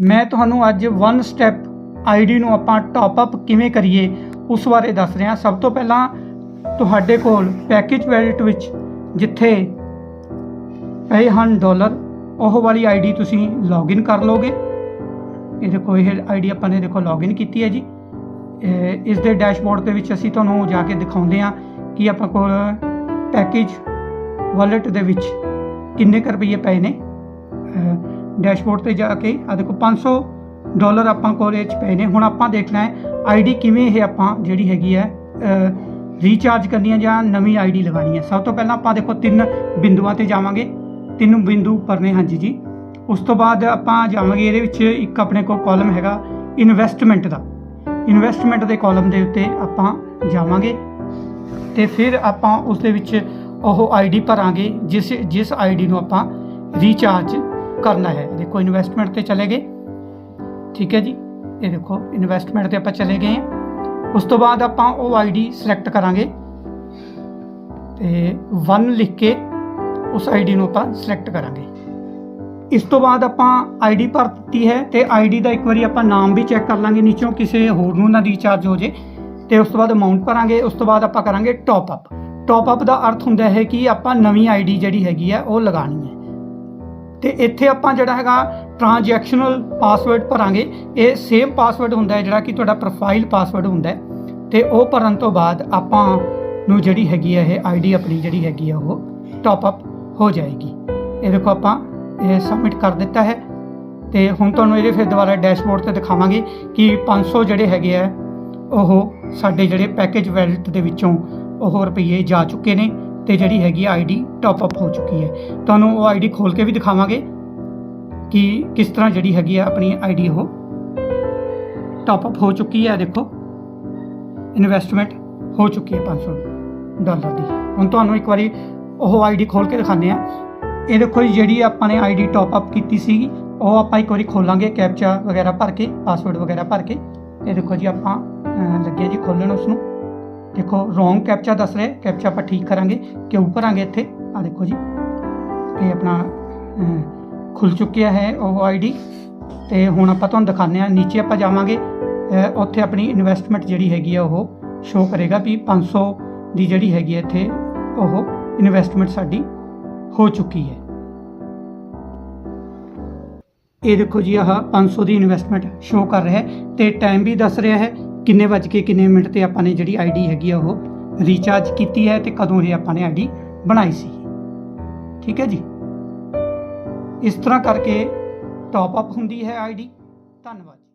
ਮੈਂ ਤੁਹਾਨੂੰ ਅੱਜ ਵਨ ਸਟੈਪ ਆਈਡੀ ਨੂੰ ਆਪਾਂ ਟਾਪ ਅਪ ਕਿਵੇਂ ਕਰੀਏ ਉਸ ਬਾਰੇ ਦੱਸ ਰਿਹਾ। ਸਭ ਤੋਂ ਪਹਿਲਾਂ ਤੁਹਾਡੇ ਕੋਲ ਪੈਕੇਜ ਵੈਲਟ ਵਿੱਚ ਜਿੱਥੇ ਪਏ ਹਨ ਡਾਲਰ ਉਹ ਵਾਲੀ ਆਈਡੀ ਤੁਸੀਂ ਲੌਗਇਨ ਕਰ ਲਓਗੇ। ਇਹ ਦੇਖੋ, ਇਹ ਆਈਡੀ ਆਪਾਂ ਨੇ ਦੇਖੋ ਲੌਗਇਨ ਕੀਤੀ ਹੈ ਜੀ। ਇਸ ਦੇ ਡੈਸ਼ਬੋਰਡ ਦੇ ਵਿੱਚ ਅਸੀਂ ਤੁਹਾਨੂੰ ਜਾ ਕੇ ਦਿਖਾਉਂਦੇ ਹਾਂ ਕਿ ਆਪਾਂ ਕੋਲ ਪੈਕੇਜ ਵਾਲਟ ਦੇ ਵਿੱਚ ਕਿੰਨੇ ਕੁ ਰੁਪਏ ਪਏ ਨੇ। ਡੈਸ਼ਬੋਰਡ ਤੇ ਜਾ ਕੇ ਆ ਦੇਖੋ 500 ਡਾਲਰ ਆਪਾਂ ਕੋਲ ਇਹ 'ਚ ਪਏ ਨੇ। ਹੁਣ ਆਪਾਂ ਦੇਖਣਾ ਹੈ ਆਈਡੀ ਕਿਵੇਂ ਇਹ ਆਪਾਂ ਜਿਹੜੀ ਹੈਗੀ ਹੈ ਰੀਚਾਰਜ ਕਰਨੀ ਹੈ ਜਾਂ ਨਵੀਂ ਆਈਡੀ ਲਗਾਣੀ ਹੈ। ਸਭ ਤੋਂ ਪਹਿਲਾਂ ਆਪਾਂ ਦੇਖੋ ਤਿੰਨ ਬਿੰਦੂਆਂ ਤੇ ਜਾਵਾਂਗੇ। ਤਿੰਨ ਬਿੰਦੂ ਭਰਨੇ ਹਾਂਜੀ ਜੀ। ਉਸ ਤੋਂ ਬਾਅਦ ਆਪਾਂ ਜਾਵਾਂਗੇ ਇਹਦੇ ਵਿੱਚ ਇੱਕ ਆਪਣੇ ਕੋਲ ਕਾਲਮ ਹੈਗਾ ਇਨਵੈਸਟਮੈਂਟ ਦਾ। ਇਨਵੈਸਟਮੈਂਟ ਦੇ ਕਾਲਮ ਦੇ ਉੱਤੇ ਆਪਾਂ ਜਾਵਾਂਗੇ। ਤੇ ਫਿਰ ਆਪਾਂ ਉਸ ਦੇ ਵਿੱਚ ਉਹ ਆਈਡੀ ਭਰਾਂਗੇ, ਜਿਸ ਜਿਸ ਆਈਡੀ ਨੂੰ ਆਪਾਂ ਰੀਚਾਰਜ ਕਰਨਾ ਹੈ। ਦੇਖੋ ਇਨਵੈਸਟਮੈਂਟ ਤੇ ਚਲੇ ਗਏ। ਠੀਕ ਹੈ ਜੀ। ਇਹ ਦੇਖੋ ਇਨਵੈਸਟਮੈਂਟ ਤੇ ਆਪਾਂ ਚਲੇ ਗਏ ਹਾਂ। ਉਸ ਤੋਂ ਬਾਅਦ ਆਪਾਂ ਉਹ ਆਈਡੀ ਸਿਲੈਕਟ ਕਰਾਂਗੇ। ਤੇ 1 ਲਿਖ ਕੇ ਉਸ ਆਈਡੀ ਨੂੰ ਆਪਾਂ ਸਿਲੈਕਟ ਕਰਾਂਗੇ। ਇਸ ਤੋਂ ਬਾਅਦ ਆਪਾਂ ਆਈਡੀ ਭਰ ਦਿੱਤੀ ਹੈ ਤੇ ਆਈਡੀ ਦਾ ਇੱਕ ਵਾਰੀ ਆਪਾਂ ਨਾਮ ਵੀ ਚੈੱਕ ਕਰ ਲਾਂਗੇ। ਨੀਚੋਂ ਕਿਸੇ ਹੋਰ ਨੂੰ ਨਾ ਰੀਚਾਰਜ ਹੋ ਜੇ। ਤੇ ਉਸ ਤੋਂ ਬਾਅਦ ਅਮਾਉਂਟ ਭਰਾਂਗੇ। ਉਸ ਤੋਂ ਬਾਅਦ ਆਪਾਂ ਕਰਾਂਗੇ ਟਾਪ ਅਪ ਟਾਪ ਅਪ ਦਾ ਅਰਥ ਹੁੰਦਾ ਹੈ ਕਿ ਆਪਾਂ ਨਵੀਂ ਆਈਡੀ ਜਿਹੜੀ ਹੈਗੀ ਹੈ ਉਹ ਲਗਾਣੀ ਹੈ। ਤੇ ਇੱਥੇ ਆਪਾਂ ਜਿਹੜਾ ਹੈਗਾ ਟ੍ਰਾਂਜੈਕਸ਼ਨਲ ਪਾਸਵਰਡ ਭਰਾਂਗੇ। ਇਹ ਸੇਮ ਪਾਸਵਰਡ ਹੁੰਦਾ ਹੈ ਜਿਹੜਾ ਕਿ ਤੁਹਾਡਾ ਪ੍ਰੋਫਾਈਲ ਪਾਸਵਰਡ ਹੁੰਦਾ ਹੈ। ਤੇ ਉਹ ਭਰਨ ਤੋਂ ਬਾਅਦ ਆਪਾਂ ਨੂੰ ਜਿਹੜੀ ਹੈਗੀ ਹੈ, ਇਹ ਆਈਡੀ ਆਪਣੀ ਜਿਹੜੀ ਹੈਗੀ ਆ, ਉਹ ਟਾਪ ਅਪ ਹੋ ਜਾਏਗੀ। ਇਹ ਦੇਖੋ ਆਪਾਂ, ਇਹ ਸਬਮਿਟ ਕਰ ਦਿੱਤਾ ਹੈ। ਤੇ ਹੁਣ ਤੁਹਾਨੂੰ ਇਹਦੇ ਫਿਰ ਦੁਬਾਰਾ ਡੈਸ਼ਬੋਰਡ ਤੇ ਦਿਖਾਵਾਂਗੇ ਕਿ 500 ਜਿਹੜੇ ਹੈਗੇ ਆ, ਉਹ ਸਾਡੇ ਜਿਹੜੇ ਪੈਕੇਜ ਵੈਲਟ ਦੇ ਵਿੱਚੋਂ ਉਹ ਰੁਪਏ ਜਾ ਚੁੱਕੇ ਨੇ। ਤੇ ਜਿਹੜੀ ਹੈਗੀ ਆਈਡੀ ਟਾਪ ਅਪ ਹੋ ਚੁੱਕੀ ਹੈ। ਤੁਹਾਨੂੰ ਉਹ ਆਈਡੀ ਖੋਲ ਕੇ ਵੀ ਦਿਖਾਵਾਂਗੇ ਕਿ ਕਿਸ ਤਰ੍ਹਾਂ ਜਿਹੜੀ ਹੈਗੀ ਆ ਆਪਣੀ ਆਈਡੀ ਉਹ ਟਾਪ ਅਪ ਹੋ ਚੁੱਕੀ ਹੈ। ਦੇਖੋ ਇਨਵੈਸਟਮੈਂਟ ਹੋ ਚੁੱਕੀ ਹੈ 500 ਡਾਲਰ ਦੀ। ਹੁਣ ਤੁਹਾਨੂੰ ਇੱਕ ਵਾਰੀ ਉਹ ਆਈਡੀ ਖੋਲ ਕੇ ਦਿਖਾਉਂਦੇ ਆ ਇਹ ਦੇਖੋ ਜੀ ਜਿਹੜੀ ਆਪਾਂ ਨੇ ਆਈਡੀ ਟਾਪ ਅਪ ਕੀਤੀ ਸੀਗੀ ਉਹ ਆਪਾਂ ਇੱਕ ਵਾਰੀ ਖੋਲਾਂਗੇ ਕੈਪਚਾ ਵਗੈਰਾ ਭਰ ਕੇ ਪਾਸਵਰਡ ਵਗੈਰਾ ਭਰ ਕੇ। ਇਹ ਦੇਖੋ ਜੀ ਆਪਾਂ ਅਹ, ਲੱਗੇ ਜੀ ਖੋਲਣ ਉਸ ਨੂੰ ਦੇਖੋ ਰੋਂਗ ਕੈਪਚਾ ਦੱਸ ਰਿਹਾ ਕੈਪਚਾ ਆਪਾਂ ਠੀਕ ਕਰਾਂਗੇ ਕਿਉਂ ਭਰਾਂਗੇ ਇੱਥੇ? ਆ ਦੇਖੋ ਜੀ ਇਹ ਆਪਣਾ ਅਹ, ਖੁੱਲ ਚੁੱਕਿਆ ਹੈ ਉਹ ਆਈਡੀ ਤੇ ਹੁਣ ਆਪਾਂ ਤੁਹਾਨੂੰ ਦਿਖਾਉਂਦੇ ਆ ਨੀਚੇ ਆਪਾਂ ਜਾਵਾਂਗੇ ਉੱਥੇ ਆਪਣੀ ਇਨਵੈਸਟਮੈਂਟ ਜਿਹੜੀ ਹੈਗੀ ਆ ਉਹ ਸ਼ੋ ਕਰੇਗਾ ਵੀ 500 ਦੀ ਜਿਹੜੀ ਹੈਗੀ ਹੈ ਇੱਥੇ ਉਹ ਇਨਵੈਸਟਮੈਂਟ ਸਾਡੀ ਹੋ ਚੁੱਕੀ ਹੈ। ਇਹ ਦੇਖੋ ਜੀ ਆਹ 500 ਦੀ ਇਨਵੈਸਟਮੈਂਟ ਸ਼ੋ ਕਰ ਰਿਹਾ ਹੈ ਤੇ ਟਾਈਮ ਵੀ ਦੱਸ ਰਿਹਾ ਹੈ ਕਿੰਨੇ ਵੱਜ ਕੇ ਕਿੰਨੇ ਮਿੰਟ ਤੇ ਆਪਾਂ ਨੇ ਜਿਹੜੀ ਆਈਡੀ ਹੈਗੀ ਆ ਉਹ ਰੀਚਾਰਜ ਕੀਤੀ ਹੈ ਤੇ ਕਦੋਂ ਇਹ ਆਪਾਂ ਨੇ ਆਈਡੀ ਬਣਾਈ ਸੀ। ਠੀਕ ਹੈ ਜੀ? ਇਸ ਤਰ੍ਹਾਂ ਕਰਕੇ ਟਾਪ ਅਪ ਹੁੰਦੀ ਹੈ ਆਈਡੀ ਧੰਨਵਾਦ ਜੀ।